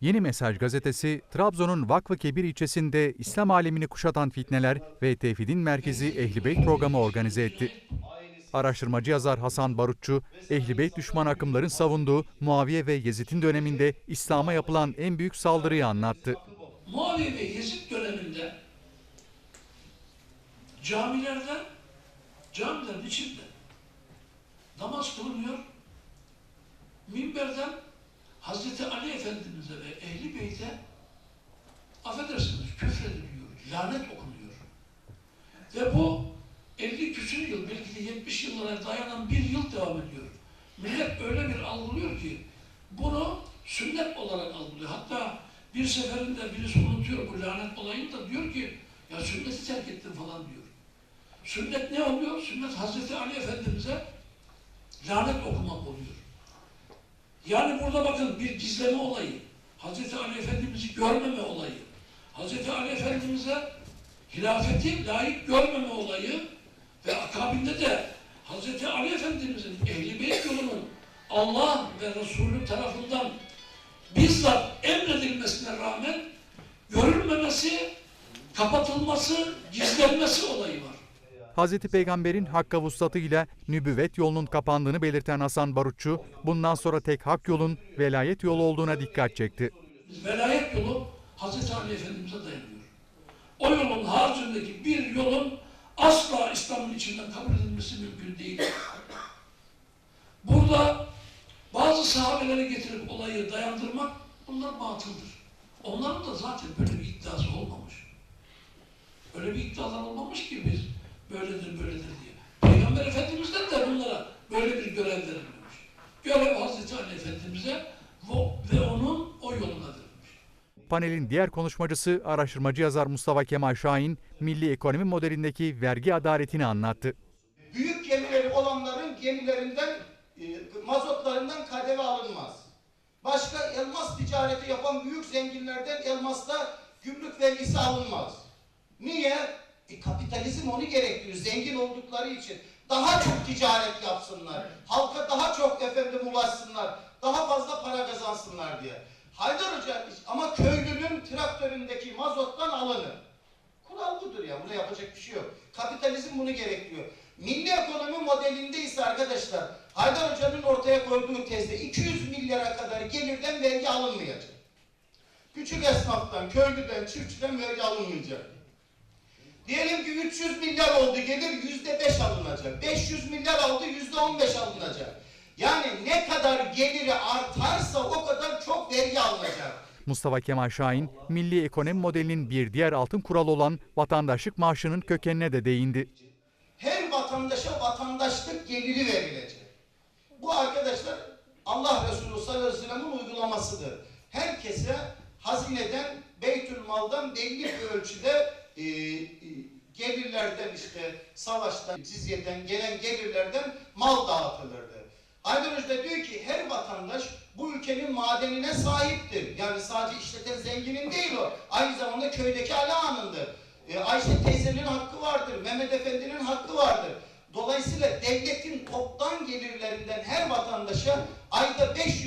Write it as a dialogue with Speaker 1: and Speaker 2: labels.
Speaker 1: Yeni Mesaj gazetesi, Trabzon'un Vakfı Kebir ilçesinde İslam alemini kuşatan fitneler ve tevhidin merkezi Ehli Beyt programı organize etti. Araştırmacı yazar Hasan Barutçu, Ehli Beyt düşman akımların savunduğu Muaviye ve Yezid'in döneminde İslam'a yapılan en büyük saldırıyı anlattı.
Speaker 2: Muaviye ve Yezid döneminde camilerde, camilerin içinde namaz kılınıyor. Minberden Hazreti Efendimiz'e ve Ehli Beyt'e affedersiniz küfrediliyor, lanet okunuyor. Ve bu 50 küsur yıl, belki de 70 yıllara dayanan bir yıl devam ediyor. Millet öyle bir algılıyor ki bunu sünnet olarak algılıyor. Hatta bir seferinde birisi unutuyor bu lanet olayını da diyor ki ya sünneti terk ettin falan diyor. Sünnet ne oluyor? Sünnet Hazreti Ali Efendimiz'e lanet okumak oluyor. Yani burada bakın bir gizleme olayı, Hazreti Ali Efendimiz'i görmeme olayı, Hazreti Ali Efendimiz'e hilafeti layık görmeme olayı ve akabinde de Hazreti Ali Efendimiz'in Ehl-i Beyt yolunun Allah ve Resulü tarafından bizzat emredilmesine rağmen görülmemesi, kapatılması, gizlenmesi olayı
Speaker 1: Hazreti Peygamber'in Hakk'a vuslatıyla nübüvvet yolunun kapandığını belirten Hasan Barutçu, bundan sonra tek hak yolun velayet yolu olduğuna dikkat çekti.
Speaker 2: Velayet yolu Hazreti Ali Efendimiz'e dayanıyor. O yolun haricindeki bir yolun asla İslam'ın içinden kabul edilmesi mümkün değil. Burada bazı sahabelere getirip olayı dayandırmak bunlar batıldır. Onların da zaten böyle bir iddiası olmamış. Öyle bir iddialar olmamış ki biz böyledir böyledir diye. Peygamber Efendimiz'den de bunlara böyle bir görev verilmemiş. Görev Hazreti Ali Efendimiz'e ve onun o yoluna.
Speaker 1: Panelin diğer konuşmacısı araştırmacı yazar Mustafa Kemal Şahin, milli ekonomi modelindeki vergi adaletini anlattı.
Speaker 3: Büyük gemileri olanların gemilerinden, e, mazotlarından kadeve alınmaz. Başka elmas ticareti yapan büyük zenginlerden elmasla gümrük vergisi alınmaz. Niye? E, kapitalizm onu gerektiriyor. Zengin oldukları için. Daha çok ticaret yapsınlar. Halka daha çok efendim ulaşsınlar. Daha fazla para kazansınlar diye. Haydar Hoca ama köylünün traktöründeki mazottan alınır. Kural budur ya. Buna yapacak bir şey yok. Kapitalizm bunu gerektiriyor. Milli ekonomi modelinde ise arkadaşlar Haydar Hoca'nın ortaya koyduğu tezde 200 milyara kadar gelirden vergi alınmayacak. Küçük esnaftan, köylüden, çiftçiden vergi alınmayacak. Diyelim ki 300 milyar oldu gelir yüzde beş alınacak. 500 milyar aldı yüzde on beş alınacak. Yani ne kadar geliri artarsa o kadar çok vergi alınacak.
Speaker 1: Mustafa Kemal Şahin, milli ekonomi modelinin bir diğer altın kuralı olan vatandaşlık maaşının kökenine de değindi.
Speaker 3: Her vatandaşa vatandaşlık geliri verilecek. Bu arkadaşlar Allah Resulü sallallahu aleyhi ve sellem'in uygulamasıdır. Herkese hazineden, beytülmaldan belli bir ölçüde e, e, gelirlerden işte savaştan, cizyeden gelen gelirlerden mal dağıtılırdı. Haydar Hoca diyor ki her vatandaş bu ülkenin madenine sahiptir. Yani sadece işleten zenginin değil o. Aynı zamanda köydeki Ali Ağa'nındır. E, Ayşe teyzenin hakkı vardır. Mehmet Efendi'nin hakkı vardır. Dolayısıyla devletin toptan gelirlerinden her vatandaşa ayda 500